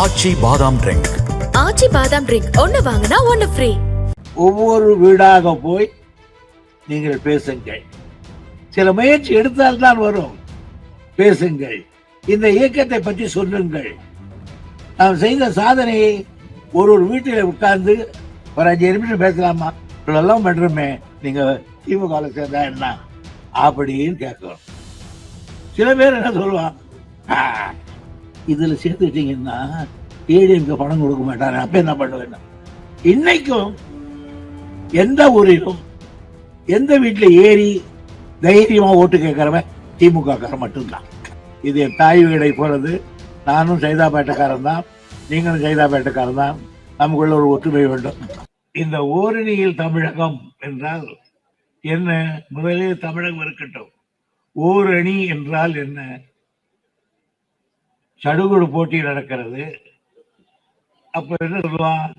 ஆச்சி பாதாம் ட்ரிங்க். ஆச்சி பாதாம் ட்ரிங்க் ஒன்னு வாங்கினா ஒன்னு ஃப்ரீ ஒவ்வொரு வீடாக போய் நீங்கள் பேசுங்கள். சில முயற்சி எடுத்தால்தான் வரும். பேசுங்கள். இந்த இயக்கத்தை பற்றி சொல்லுங்கள். நாம் செய்த சாதனையை ஒரு ஒரு வீட்டில் உட்கார்ந்து ஒரு அஞ்சு நிமிஷம் பேசலாமா? இவ்வளெல்லாம் பண்றோமே நீங்க திமுக சேர்ந்தா என்ன? அப்படின்னு கேட்கணும். சில பேர் என்ன சொல்லுவான் இதில் இதுல சேர்த்துக்கிட்டீங்கன்னா ஏடிஎம்க்கு பணம் கொடுக்க மாட்டாரு. அப்போ என்ன பண்ணுவேன்? இன்னைக்கும் எந்த ஊரிலும் எந்த வீட்டில் ஏறி தைரியமா ஓட்டு கேட்குறவன் திமுகக்காரன் மட்டும்தான். இது என் தாய் வீடை போகிறது நானும் சைதாப்பேட்டைக்காரன் தான். நீங்களும் சைதாப்பேட்டைக்காரன் தான். நமக்குள்ள ஒரு ஒற்றுமை வேண்டும். இந்த ஓரணியில் தமிழகம் என்றால் என்ன? முதலில் தமிழகம் இருக்கட்டும். ஓரணி என்றால் என்ன? சடுகுடு போட்டி நடக்கிறது. அப்ப என்ன சொல்லுவான்?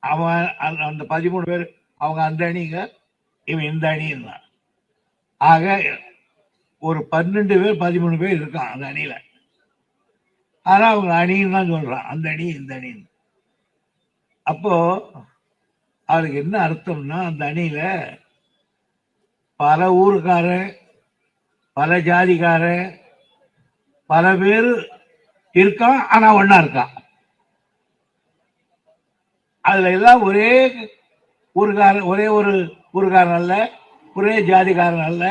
அவன் அந்த- அந்த பதிமூணு பேர் அவங்க அந்த அணிங்க இவன் இந்த அணின்னா. ஆக ஒரு பன்னெண்டு பேர் பதிமூணு பேர் இருக்கான் அந்த அணியில. ஆனா அவங்க அணின்னு தான் சொல்றான். அந்த அணி இந்த அணின்னு. அப்போ அவருக்கு என்ன அர்த்தம்னா அந்த அணியில பல ஊருக்காரன் பல ஜாதிக்காரன் பல பேர் இருக்கான் ஆனா ஒன்னா இருக்கான் அதுல எல்லாம் ஒரே ஊருக்காரன் ஒரே ஒரு ஊருக்காரன் அல்ல ஒரே ஜாதிக்காரன் அல்ல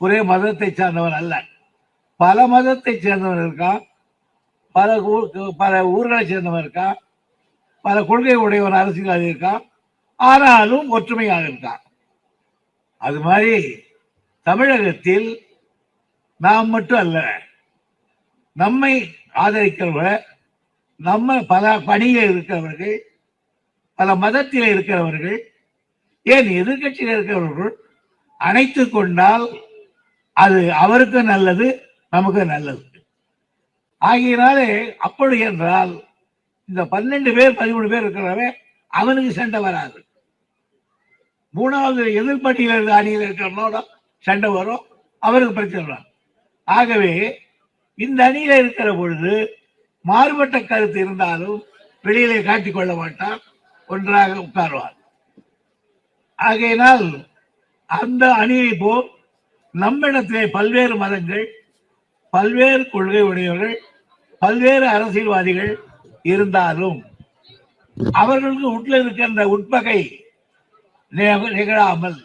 ஒரே மதத்தை சார்ந்தவன் அல்ல. பல மதத்தை சேர்ந்தவன் இருக்கான் பல ஊர் பல ஊர்களை சேர்ந்தவன் இருக்கான் பல கொள்கை உடையவன் அரசியல்வாதி இருக்கான் ஆனாலும் ஒற்றுமையாக இருக்கான் அது மாதிரி தமிழகத்தில் நாம் மட்டும் அல்ல நம்மை ஆதரிக்கிறவர்கள் நம்ம பல பணியில் இருக்கிறவர்கள் பல மதத்தில் இருக்கிறவர்கள் ஏன் எதிர்கட்சியில் இருக்கிறவர்கள் அணைத்து கொண்டால் அது அவருக்கு நல்லது நமக்கு நல்லது. ஆகியனாலே அப்படி என்றால் இந்த பன்னெண்டு பேர் பதிமூணு பேர் இருக்கிறவன் அவனுக்கு சண்டை வராது. மூணாவது எதிர்பட்டியில் இருக்க அணியில் இருக்கிறவனோட சண்டை வரும் அவருக்கு பிரச்சனை ஆகவே இந்த அணியில இருக்கிற பொழுது மாறுபட்ட கருத்து இருந்தாலும் வெளியிலே காட்டிக் கொள்ள மாட்டார் ஒன்றாக உட்காருவார். ஆகையினால் அந்த அணியை போல் நம்மிடத்திலே பல்வேறு மதங்கள் பல்வேறு கொள்கை உடையவர்கள் பல்வேறு அரசியல்வாதிகள் இருந்தாலும் அவர்களுக்கு உள்ள இருக்கின்ற உட்பகை நிகழாமல்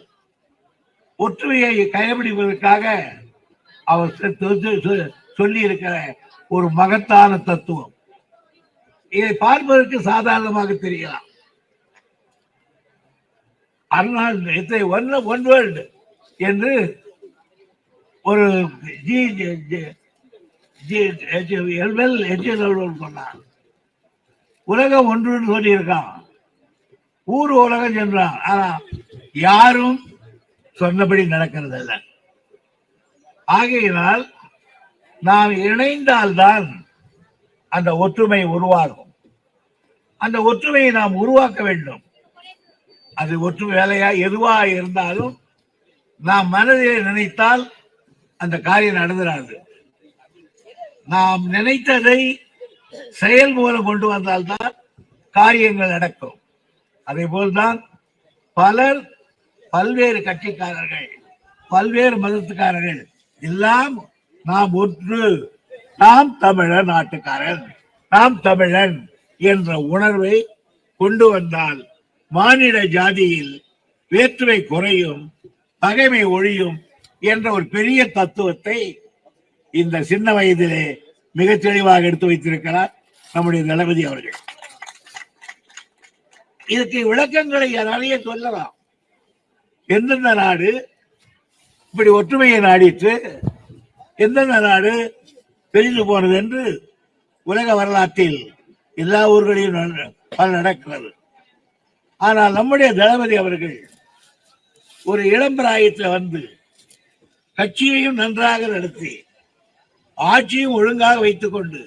ஒற்றுமையை கடைபிடிப்பதற்காக அவர் சொல்லி இருக்கிற ஒரு மகத்தான தத்துவம். இதை பார்ப்பதற்கு சாதாரணமாக தெரியலாம். ஆனால் இதை ஒன் ஒன் வேர்ல்டு என்று ஒரு ஜி ஜி- ஜி- எல்வெல் எஜ்ஜல் சொன்னார். உலகம் ஒன்றுன்னு சொல்லியிருக்கான். ஊர் உலகம் சென்றான். ஆனா யாரும் சொன்னபடி நடக்கிறது இல்லை ஆகையினால் நாம் இணைந்தால்தான் அந்த ஒற்றுமை உருவாகும். அந்த ஒற்றுமையை நாம் உருவாக்க வேண்டும். அது ஒற்றுமை வேலையா எதுவா இருந்தாலும் நாம் மனதில் நினைத்தால் அந்த காரியம் நடந்துடாது நாம் நினைத்ததை செயல் மூலம் கொண்டு வந்தால்தான் காரியங்கள் நடக்கும். அதே போல்தான் பலர் பல்வேறு கட்சிக்காரர்கள் பல்வேறு மதத்துக்காரர்கள் எல்லாம் நாம் ஒன்று நாம் தமிழர் நாட்டுக்காரன் நாம் தமிழன் என்ற உணர்வை கொண்டு வந்தால் மானிட ஜாதியில் வேற்றுமை குறையும் பகைமை ஒழியும் என்ற ஒரு பெரிய தத்துவத்தை இந்த சின்ன வயதிலே மிக தெளிவாக எடுத்து வைத்திருக்கிறார் நம்முடைய தளபதி அவர்கள். இதுக்கு விளக்கங்களை நிறைய சொல்லலாம். எந்தெந்த நாடு இப்படி ஒற்றுமையை நாடிட்டு எந்தெந்த நாடு பிரிந்து போனது என்று உலக வரலாற்றில் எல்லா ஊர்களிலும் பல நடக்கிறது. ஆனால் நம்முடைய தளபதி அவர்கள் ஒரு இளம்பிராயத்தில் வந்து கட்சியையும் நன்றாக நடத்தி ஆட்சியும் ஒழுங்காக வைத்துக் கொண்டு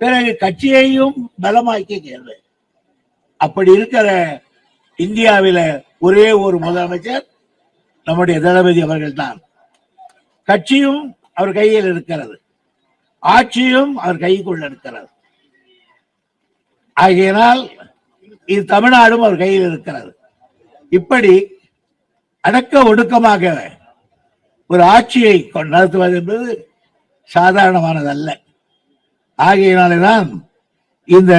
பிறகு கட்சியையும் பலமாக்க கேள்வி அப்படி இருக்கிற இந்தியாவில ஒரே ஒரு முதலமைச்சர் நம்முடைய தளபதி அவர்கள் தான் கட்சியும் அவர் கையில் இருக்கிறது. ஆட்சியும் அவர் கைக்குள்ள இருக்கிறது. ஆகையினால் இது தமிழ்நாடும் அவர் கையில் இருக்கிறது. இப்படி அடக்க ஒடுக்கமாக ஒரு ஆட்சியை நடத்துவது என்பது சாதாரணமானதல்ல. ஆகையினாலேதான் இந்த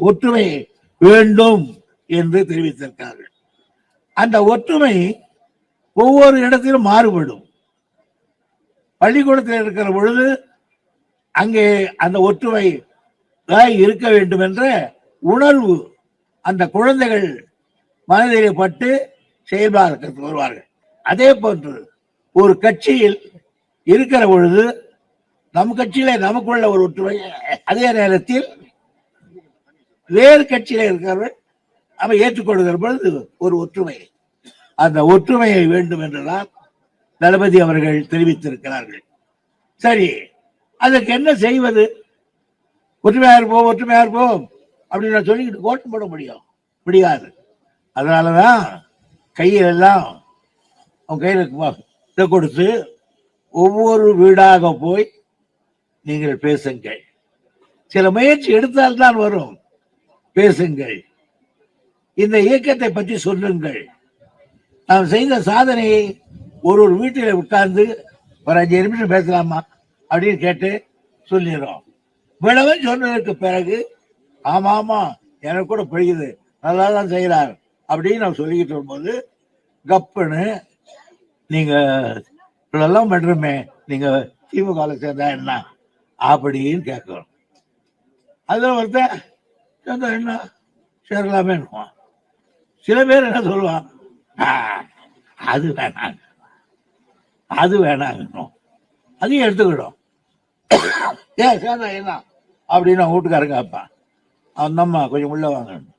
ஒற்றுமை வேண்டும் என்று தெரிவித்திருக்கிறார்கள். அந்த ஒற்றுமை ஒவ்வொரு இடத்திலும் மாறுபடும். பள்ளிக்கூடத்தில் இருக்கிற பொழுது அங்கே அந்த ஒற்றுமை இருக்க வேண்டும் என்ற உணர்வு அந்த குழந்தைகள் மனதிலே பட்டு செயல்பாடுக்கு வருவார்கள். அதே போன்று ஒரு கட்சியில் இருக்கிற பொழுது நம் கட்சியில நமக்குள்ள ஒரு ஒற்றுமை அதே நேரத்தில் வேறு கட்சியில இருக்கிறவர்கள் நம்ம ஏற்றுக்கொள்கிற பொழுது ஒரு ஒற்றுமை. அந்த ஒற்றுமையை வேண்டும் என்றுதான் தளபதி அவர்கள் தெரிவித்திருக்கிறார்கள். சரி அதற்கு என்ன செய்வது? ஒற்றுமையா இருப்போம் ஒற்றுமையா இருப்போம் அப்படின்னு நான் சொல்லிக்கிட்டு கோட்டம் போட முடியும். முடியாது. அதனாலதான் கையில் எல்லாம் அவன் கையில் இதை கொடுத்து ஒவ்வொரு வீடாக போய் நீங்கள் பேசுங்கள். சில முயற்சி எடுத்தால்தான் வரும். பேசுங்கள். இந்த இயக்கத்தை பற்றி சொல்லுங்கள். நாம் செய்த சாதனையை ஒரு ஒரு வீட்டில் உட்கார்ந்து ஒரு அஞ்சு நிமிஷம் பேசலாமா அப்படின்னு கேட்டு சொல்லிடுறோம். விளவன் சொன்னதற்கு பிறகு ஆமா ஆமா எனக்கு கூட பிடிக்குது நல்லா தான் செய்கிறார் அப்படின்னு நான் சொல்லிக்கிட்டு வரும்போது கப்புன்னு நீங்க இவ்வளெல்லாம் பண்றோமே நீங்க திமுக சேர்ந்தா என்ன? அப்படின்னு கேட்கணும் அதில் ஒருத்தன் சேர்ந்தா என்ன? சேரலாமே சில பேர் என்ன சொல்லுவான் அது வேணாங்க. அது வேணாங்கணும் அதையும் எடுத்துக்கிடும் ஏன் சேர்ந்தா என்ன அப்படின்னு வீட்டுக்காரங்க கேட்பான். அந்த அம்மா கொஞ்சம் உள்ள வாங்கணும்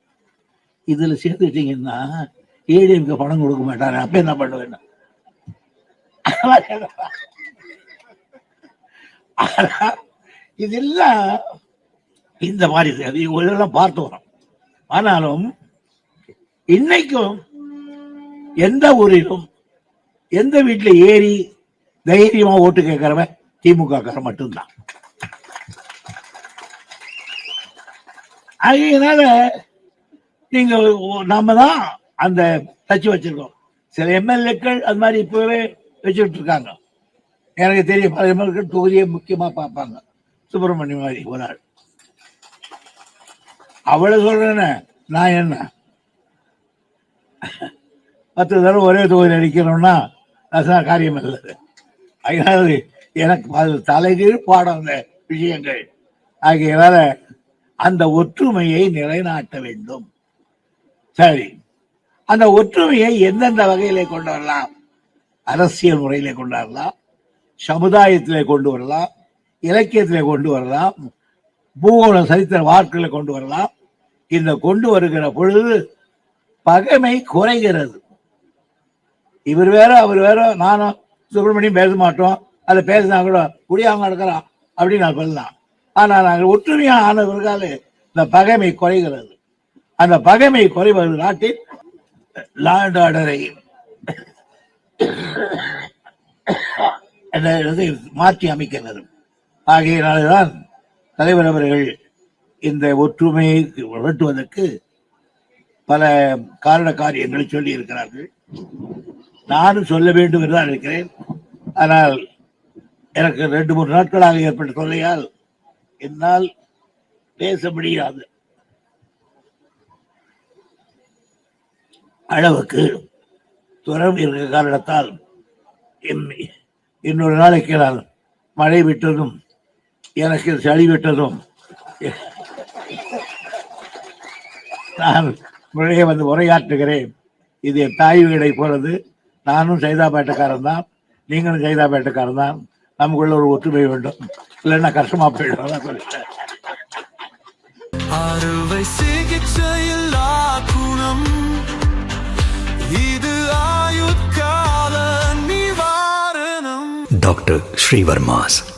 இதுல சேர்த்துட்டீங்கன்னா ஏடிஎம்க்கு பணம் கொடுக்க மாட்டாரு. அப்ப என்ன பண்ணுவேன் இதெல்லாம் இந்த மாதிரி இதெல்லாம் பார்த்து வரோம். ஆனாலும் இன்னைக்கும் எந்த ஊரிலும் எந்த வீட்டுல ஏறி தைரியமா ஓட்டு கேட்கிறவன் திமுக காரன் மட்டும்தான். அதனால நீங்க நாம தான் அந்த தச்சு வச்சிருக்கோம். சில எம்எல்ஏக்கள் அது மாதிரி இப்பவே வச்சுட்டு இருக்காங்க. எனக்கு தெரியும் பல எம்எல்ஏக்கள் தொகுதியை முக்கியமா பார்ப்பாங்க. சுப்பிரமணியம் மாதிரி ஒரு ஆள். அவளை சொல்றேன்னு நான் என்ன? பத்து தடவை ஒரே தொகுதியில் அடிக்கிறோம்னா அதுதான் காரியம் இல்லை அதனால எனக்கு அது தலைகீழ் பாடம் அந்த விஷயங்கள். ஆகியனால அந்த ஒற்றுமையை நிலைநாட்ட வேண்டும். சரி. அந்த ஒற்றுமையை எந்தெந்த வகையிலே கொண்டு வரலாம்? அரசியல் முறையிலே கொண்டு வரலாம் சமுதாயத்திலே கொண்டு வரலாம் இலக்கியத்திலே கொண்டு வரலாம் பூகோள சரித்திர வார்த்தைகளை கொண்டு வரலாம். இந்த கொண்டு வருகிற பொழுது பகைமை குறைகிறது. இவர் வேற அவர் வேற நானும் சுப்பிரமணியம் பேச மாட்டோம். அதை பேசினா கூட குடியாம நடக்கிறான் அப்படின்னு நான் சொல்லலாம். ஆனா நாங்கள் ஒற்றுமையா ஆனவர்களால் இந்த பகைமை குறைகிறது. அந்த பகைமை குறைவது நாட்டில் லாண்ட் ஆர்டரை. மாற்றி அமைக்கிறது. ஆகையினால்தான் தலைவர் அவர்கள் இந்த ஒற்றுமையை வளர்த்துவதற்கு பல காரண காரியங்களை சொல்லி இருக்கிறார்கள் நானும் சொல்ல வேண்டும் என்று தான் இருக்கிறேன். ஆனால் எனக்கு ரெண்டு மூன்று நாட்களாக ஏற்பட்ட தொல்லையால் என்னால் பேச முடியாது. அளவுக்கு துறம் இருக்கிற காரணத்தால் இன்னொரு நாளைக்கு நான் மழை விட்டதும் எனக்கு சளி விட்டதும் நான் முறையே வந்து உரையாற்றுகிறேன். இது என் தாய் வீடை போறது நானும் சைதாப்பேட்டைக்காரன் தான். நீங்களும் சைதாப்பேட்டைக்காரன் தான். நமக்குள்ள ஒரு ஒற்றுமை வேண்டும். இல்லைன்னா கஷ்டமா போயிடும். சொல்லிட்டேன். அறுவை சிகிச்சையில் குணம். இது ஆயுட்கால நிவாரணம். Dr. Srivarmas